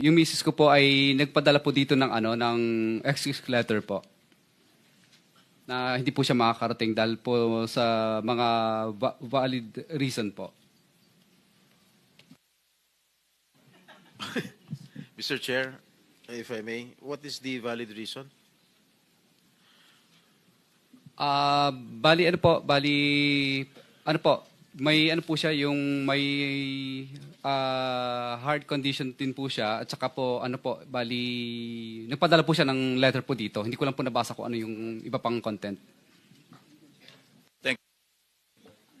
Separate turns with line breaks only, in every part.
Yung misis ko po ay nagpadala po dito ng ano ng excuse letter po. Na hindi po siya makakarating dahil po sa mga va- valid reason po.
Mr. Chair, if I may, what is the valid reason?
Ah, bali ano po, bali ano po, may ano po siya yung may ah, heart condition din po siya at saka po ano po, bali nagpadala po siya ng letter po dito. Hindi ko lang po nabasa kung ano yung iba pang content.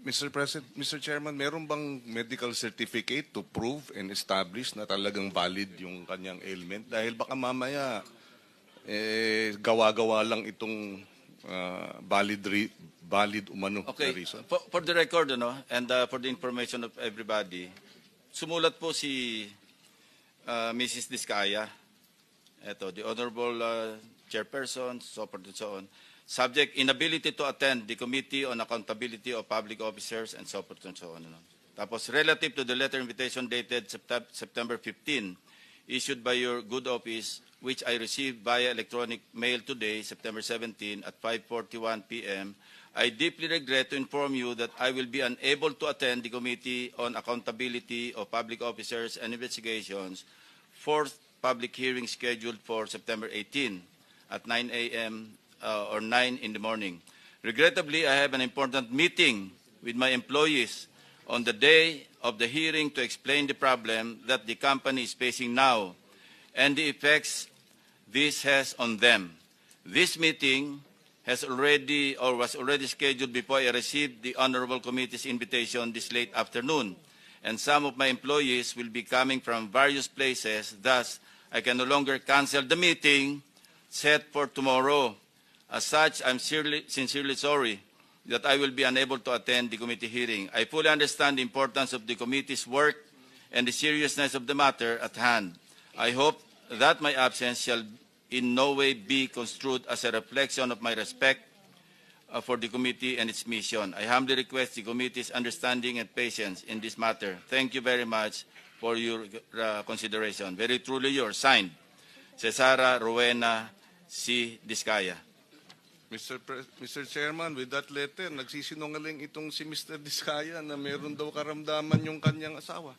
Mr. President, Mr. Chairman, meron bang medical certificate to prove and establish na talagang valid yung kanyang ailment? Dahil baka mamaya eh, gawa-gawa lang itong ah, valid valid umano na
Okay,
reason.
for, for the record, ano, and uh, for the information of everybody, sumulat po si uh, Mrs. Diskaya, ito, the Honorable uh, Chairperson, so forth and so on, subject inability to attend the Committee on Accountability of Public Officers and so forth and so on. Ano. Tapos, relative to the letter invitation dated Septem- September 15, issued by your good office, which I received via electronic mail today, September 17, at 5.41 p.m., I deeply regret to inform you that I will be unable to attend the Committee on Accountability of Public Officers and Investigations, fourth public hearing scheduled for September 18 at 9 a.m. uh, or 9 in the morning. Regrettably, I have an important meeting with my employees on the day of the hearing to explain the problem that the company is facing now and the effects this has on them. This meeting has already or was already scheduled before I received the Honorable Committee's invitation this late afternoon. And some of my employees will be coming from various places, thus I can no longer cancel the meeting set for tomorrow. As such, I'm sincerely, sincerely sorry that I will be unable to attend the committee hearing. I fully understand the importance of the committee's work and the seriousness of the matter at hand. I hope that my absence shall in no way be construed as a reflection of my respect uh, for the committee and its mission. I humbly request the committee's understanding and patience in this matter. Thank you very much for your uh, consideration. Very truly yours, signed, Cesara Rowena C. Discaya.
Mr. Pre- Mr. Chairman, with that letter, nagsisinungaling itong si Mr. Diskaya na meron daw karamdaman yung kanyang asawa.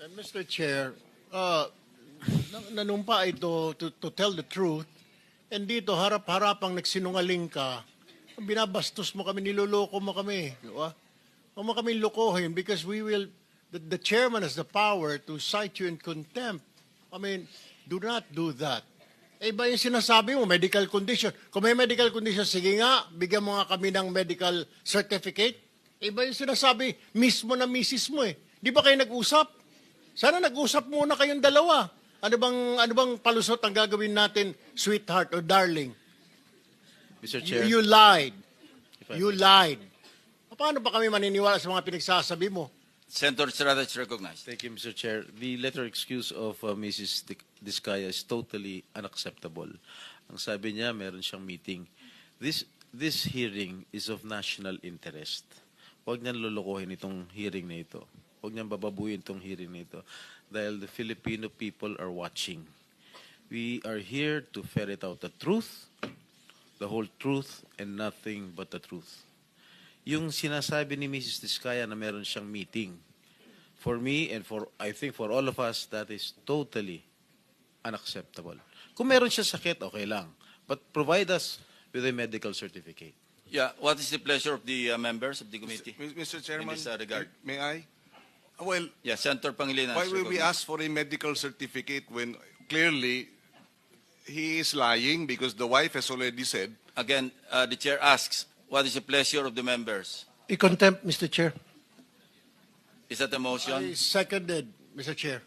And Mr. Chair, uh, nanumpa ito to, to tell the truth. And dito, harap-harapang nagsinungaling ka, binabastos mo kami, niloloko mo kami. Di ba? Huwag mo kami lokohin because we will, the, the chairman has the power to cite you in contempt. I mean, do not do that. Eh, ba yung sinasabi mo, medical condition? Kung may medical condition, sige nga, bigyan mo nga kami ng medical certificate. Eh, ba yung sinasabi, mismo na misis mo eh. Di ba kayo nag-usap? Sana nag-usap muna kayong dalawa. Ano bang, ano bang palusot ang gagawin natin, sweetheart or darling?
Mr.
You,
Chair,
you lied.
if I
You lied. Paano ba kami maniniwala sa mga pinagsasabi mo?
Senator Estrada is recognized.
Thank you, Mr. Chair. The letter excuse of uh, Mrs. Diskaya is totally unacceptable. Ang sabi niya, meron siyang meeting. This this hearing is of national interest. Huwag niyan lulukuhin itong hearing na ito. Huwag niyan bababuin itong hearing na ito. Dahil the Filipino people are watching. We are here to ferret out the truth, the whole truth, and nothing but the truth. Yung sinasabi ni Mrs. Diskaya na meron siyang meeting, for me and for I think for all of us that is totally unacceptable. Kung meron siya sakit, okay lang. But provide us with a medical certificate.
Yeah, what is the pleasure of the uh, members of the committee?
M- Mr. Chairman,
this, uh, regard.
may I? Well,
Yeah, Senator Pangilinan.
why will we ask for a medical certificate when clearly he is lying because the wife has already said
Again, uh, the chair asks, what is the pleasure of the members?
I contempt, Mr. Chair.
Is that a motion?
I seconded, Mr. Chair.